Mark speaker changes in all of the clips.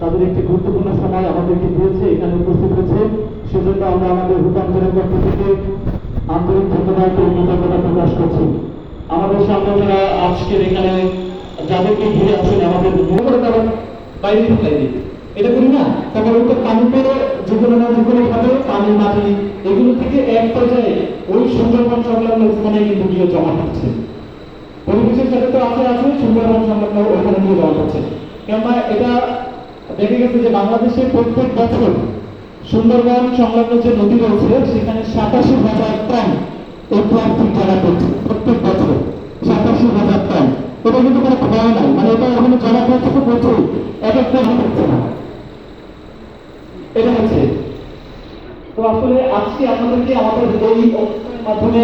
Speaker 1: তাদের একটি গুরুত্বপূর্ণ সময় আমাদেরকে দিয়েছে, এখানে উপস্থিত হয়েছে। সেজন্য আমরা আমাদের রূপান্তরের পক্ষ থেকে আন্তরিক ধন্যবাদ ও কৃতজ্ঞতা প্রকাশ করছি। আমাদের সামনে যারা আজকের এখানে যাদেরকে ঘিরে আছেন আমাদের
Speaker 2: করে তারা বাইরে ফেলাই এটা করি না, তারপরে তো পানি পরে যেগুলো না যেগুলো খাবে, পানি মাটি, এগুলো থেকে এক পর্যায়ে ওই সুন্দরবন সংলগ্ন স্থানে কিন্তু গিয়ে জমা হচ্ছে। পরিবেশের সাথে তো আছে আছে, সুন্দরবন সংলগ্ন ওখানে গিয়ে জমা হচ্ছে। কেননা এটা দেখা গেছে যে বাংলাদেশে প্রত্যেক বছর সুন্দরবন সংলগ্ন যে নদী রয়েছে, সেখানে সাতাশি হাজার টন এই প্লাস্টিক পড়ছে প্রত্যেক বছর। সাতাশি হাজার টন। এটা কিন্তু কোনো ভয় নাই। মানে এটা ওখানে জমা পড়ছে তো প্রচুর এক হচ্ছে না। এটা হচ্ছে। তো আসলে আজকে আপনাদেরকে আমাদের এই মাধ্যমে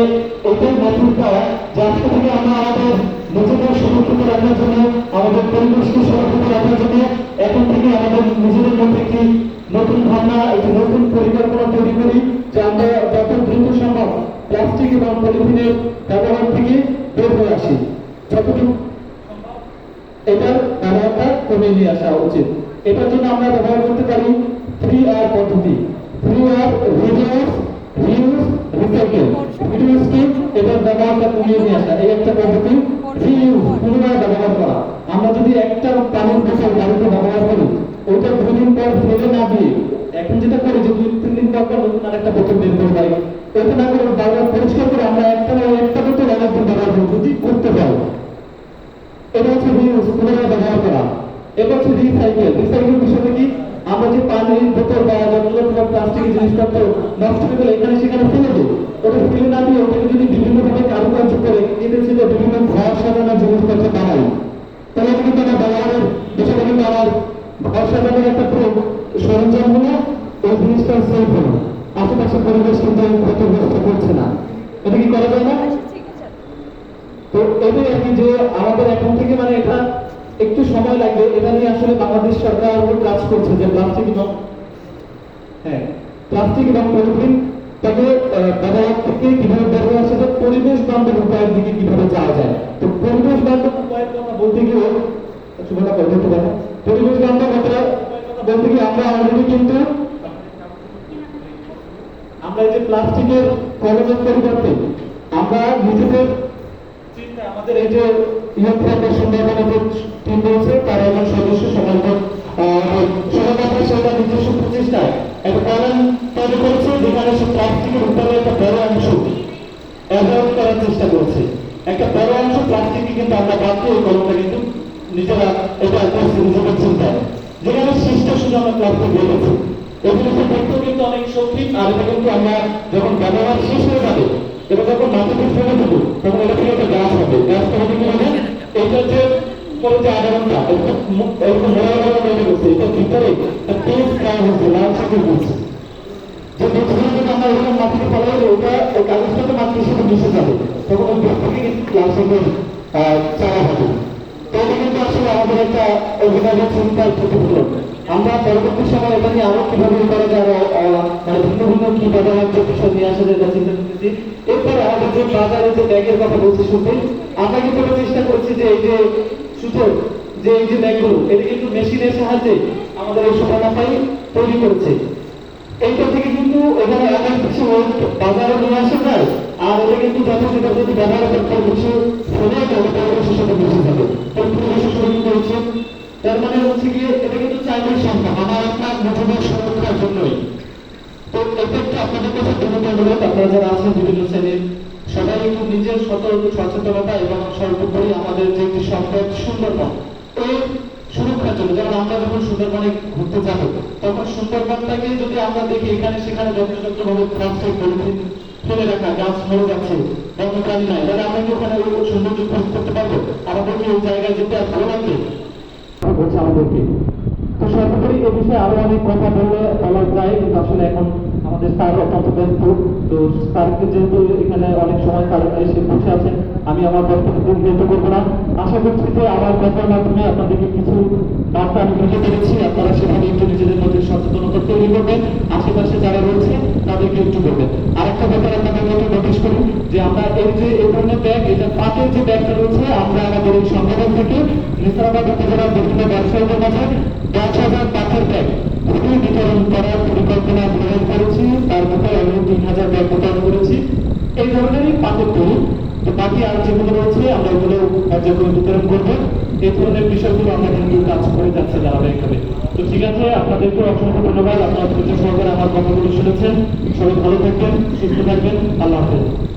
Speaker 2: এটাই মেসেজ দেওয়া, যে আজকে থেকে আমরা আমাদের নিজেদের সুরক্ষিত রাখার জন্য, আমাদের পরিবেশকে সুরক্ষিত রাখার জন্য এখন থেকে আমাদের নিজেদের মধ্যে একটি নতুন ভাবনা, একটি নতুন পরিকল্পনা তৈরি করি যে আমরা যত দ্রুত সম্ভব প্লাস্টিক এবং পলিথিনের ব্যবহার থেকে বের হয়ে আসি। যতটুকু এটার ব্যবহারটা কমে নিয়ে আসা উচিত। এটার জন্য আমরা ব্যবহার করতে পারি থ্রি আর পদ্ধতি। Three R reduce reuse recycle reduce কি এটার ব্যবহারটা কমিয়ে নিয়ে আসা, এই একটা পদ্ধতি। রিইউজ পুনরায় ব্যবহার করা। আমরা যদি একটা পানির বোতল বাড়িতে করি, ওইটা দুই দিন পর ফেলে না দিয়ে, এখন যেটা করি যে দুই, তিন দিন পর পর নতুন আরেকটা বোতল বের করে দেয়। ওইটা না করে পরিষ্কার করে আমরা একটা না একটা বোতল ব্যবহার যদি করতে পারো। এটা হচ্ছে রিউজ পুনরায় ব্যবহার করা। হচ্ছে রিসাইকেল রিসাইকেল বিষয়টা কি? আমরা যে পানির বোতল বা তোমার প্লাস্টিকের জিনিসপত্র নষ্ট গেলে এখানে সেখানে ফেলে দিই। সেফ হলো আশেপাশে পরিবেশ কিন্তু ক্ষতিগ্রস্ত করছে না। এটা কি করা যায় না? তো আর কি যে আমাদের এখন থেকে মানে এটা একটু সময় লাগবে। এটা নিয়ে আসলে বাংলাদেশ সরকার কাজ করছে যে প্লাস্টিক এবং হ্যাঁ প্লাস্টিক এবং পলিথিন তাকে ব্যবহার থেকে কীভাবে হয়ে আসা পরিবেশ বান্ধব উপায়ের দিকে কীভাবে যাওয়া যায়। তো পরিবেশ বান্ধব উপায়ের কথা বলতে গিয়ে সুবর্ণা কথা বলতে পারো পরিবেশ বান্ধব উপায়ের কথা বলতে গিয়ে আমরা অলরেডি কিন্তু আমরা যে প্লাস্টিকের কলমের পরিবর্তে আমরা নিজেদের চিন্তা আমাদের এই যে ইয়ং ফাউন্ডেশন সুন্দরবনের যে টিম রয়েছে তার একজন সদস্য সমাজবাদ সমাজবাদ সেটা নিজস্ব প্রচেষ্টায় একটা কলম তৈরি করেছে যেখানে সে প্লাস্টিকের উপরে একটা বড় অংশ অ্যাভয়েড করার চেষ্টা করছে। একটা বড় অংশ প্লাস্টিককে কিন্তু আমরা বাদ দিয়ে ওই কলমটা কিন্তু নিজেরা এটা করছে নিজেদের চিন্তায়। যেখানে সৃষ্ট শুধু আমরা প্লাস্টিক রেখেছি জিনিসটা দেখতেও কিন্তু অনেক শৌখিন আর এটা কিন্তু আমরা যখন ব্যবহার শেষ হয়ে যাবে, এটা যখন মাটিতে ফেলে দেবো, তখন এটা থেকে একটা গাছ হবে। গাছটা হবে কি হবে এটা যে পরে যে আধারণটা এরকম মোড়া মোড়া তৈরি করছে। এটা ভিতরে তেজ গাছ হচ্ছে লাল সাথে আমরা পরবর্তী সময় এটা নিয়ে আরও কীভাবে করা যায় মানে ভিন্ন ভিন্ন কি ব্যবহার্য বিষয় নিয়ে আসা যায় চিন্তা করতেছি। এরপরে আমাদের যে বাজারে যে ব্যাগের কথা বলছি শুনতে আমরা কিন্তু চেষ্টা করছি যে এই যে সুযোগ যে এই যে ব্যাগগুলো, এটা কিন্তু মেশিনের সাহায্যে আমাদের এই সুবর্ণাপাই তৈরি করেছে। এইটা থেকে কিন্তু এখানে অনেক কিছু বাজারে নিয়ে আসা যায় আর এটা কিন্তু যথেষ্ট যদি ব্যবহার করতে কিছু যাবে পরিবেশের সাথে মিশে যাবে তাই পরিবেশের সঙ্গে করেছে তার মানে হচ্ছে গিয়ে এটা কিন্তু চাইলেই সম্ভব আমার আপনার নিজেদের সুরক্ষার জন্যই। তো এক্ষেত্রে আপনাদের কাছে বিনীত অনুরোধ, আপনারা যারা আছেন বিভিন্ন শ্রেণির, সবাই একটু নিজের সতর্ক, সচেতনতা এবং সর্বোপরি আমাদের যে একটি সম্পদ সুন্দরবন, এই সুরক্ষার জন্য, যেমন আমরা যখন সুন্দরবনে ঘুরতে যাব, তখন সুন্দরবনটাকে যদি আমরা দেখি, এখানে সেখানে যত্রতত্রভাবে প্লাস্টিক, পলিথিন ফেলে রাখা, গাছ মরে যাচ্ছে, বন্যপ্রাণী নাই, তাহলে আমরা কি ওখানে সৌন্দর্য উপভোগ করতে পারব? আমাদের কি ওই জায়গায় যেতে আর ভালো লাগবে? বলছে আমাদেরকে তো সর্বোপরি এ বিষয়ে আরও অনেক কথা বললে বলা যায়, কিন্তু আসলে এখন আমাদের স্যার অত্যন্ত ব্যস্ত। তো স্যারকে যেহেতু এখানে অনেক সময় এসে বসে আছেন, আমি আমার বক্তব্য করব না। আশা করছি যে আমার কথার মাধ্যমে আপনাদেরকে কিছু বার্তা আমি পেরেছি আপনারা সেখানে একটু নিজেদের মধ্যে সচেতনতা তৈরি করবেন। আশেপাশে যারা একটু বলবেন আরেকটা ব্যাপার আপনাদের মধ্যে নোটিশ করি যে আমরা এই যে এই ধরনের ব্যাগ এটা পাটের যে ব্যাগটা রয়েছে, আমরা আমাদের এই সংগঠন থেকে নিসারাবাদ উপজেলার বিভিন্ন ব্যবসায়ীদের মাঝে দশ হাজার পাটের ব্যাগ ফ্রি বিতরণ করার পরিকল্পনা গ্রহণ করেছি। তার মধ্যে আমি তিন হাজার ব্যাগ বিতরণ করেছি। এই ধরনেরই পাথর তৈরি। তো বাকি আর যেগুলো রয়েছে, আমরা ওগুলো কার্যক্রম বিতরণ করব। এই ধরনের বিষয়গুলো আমরা তো ঠিক আছে, আপনাদেরকে অসংখ্য ধন্যবাদ। আপনারা ধৈর্য সহকারে আমার কথাগুলো শুনেছেন। সবাই ভালো থাকবেন, সুস্থ থাকবেন। আল্লাহ হাফেজ।